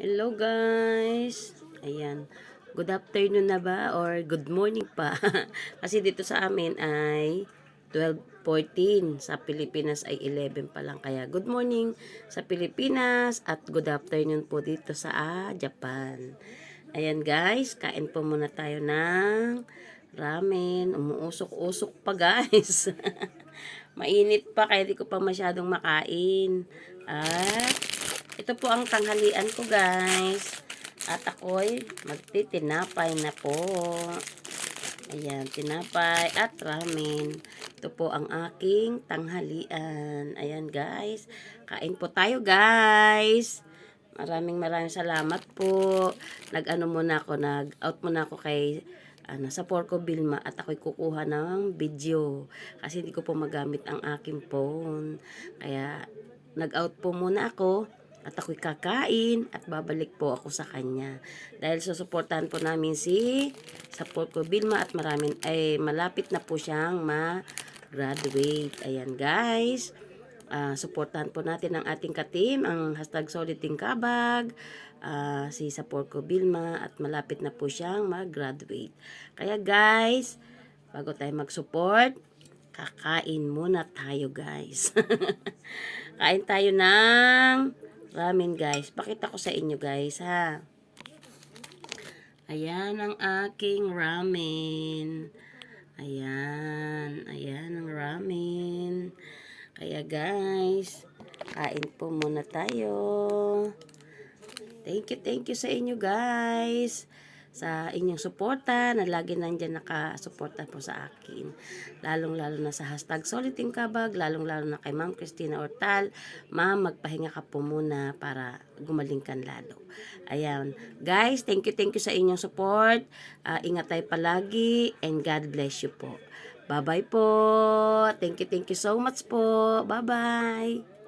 Hello guys. Ayan. Good afternoon na ba or good morning pa? Kasi dito sa amin ay 12:14 sa Pilipinas ay 11 pa lang kaya good morning sa Pilipinas at good afternoon po dito sa ah, Japan. Ayan guys, kain po muna tayo ng ramen. Umuusok-usok pa guys. Mainit pa kaya di ko pa masyadong makain. At ito po ang tanghalian ko guys. At ako'y magtitinapay na po. Ayan, tinapay at ramen. Ito po ang aking tanghalian. Ayan guys. Kain po tayo guys. Maraming maraming salamat po. Nag-ano muna ako, nag-out muna ako kay ano, sa Porco Bilma at ako'y kukuha ng video. Kasi hindi ko po magamit ang aking phone. Kaya nag-out po muna ako at ako'y kakain at babalik po ako sa kanya. Dahil susuportahan po namin si sa Porco Bilma at maraming ay malapit na po siyang ma-graduate. Ayan guys. Ah, suportahan po natin ang ating katim, ang hashtag Solid Tingkabag, ah, si sa Porco Bilma at malapit na po siyang mag-graduate. Kaya guys, bago tayo mag-support, kakain muna tayo guys. Kain tayo ng ramen guys. Pakita ko sa inyo guys ha. Ayan ang aking ramen. Ayan. Ayan ang ramen. Kaya guys, kain po muna tayo. Thank you, thank you sa inyo guys. Sa inyong suporta na lagi nandyan nakasuporta po sa akin. Lalong-lalo na sa hashtag Soliting Kabag, lalong-lalo na kay Ma'am Christina Ortal. Ma'am, magpahinga ka po muna para gumaling kan lalo. Ayan. Guys, thank you, thank you sa inyong support. Ah, ingat tayo palagi and God bless you po. Bye-bye po. Thank you, thank you so much po. Bye-bye.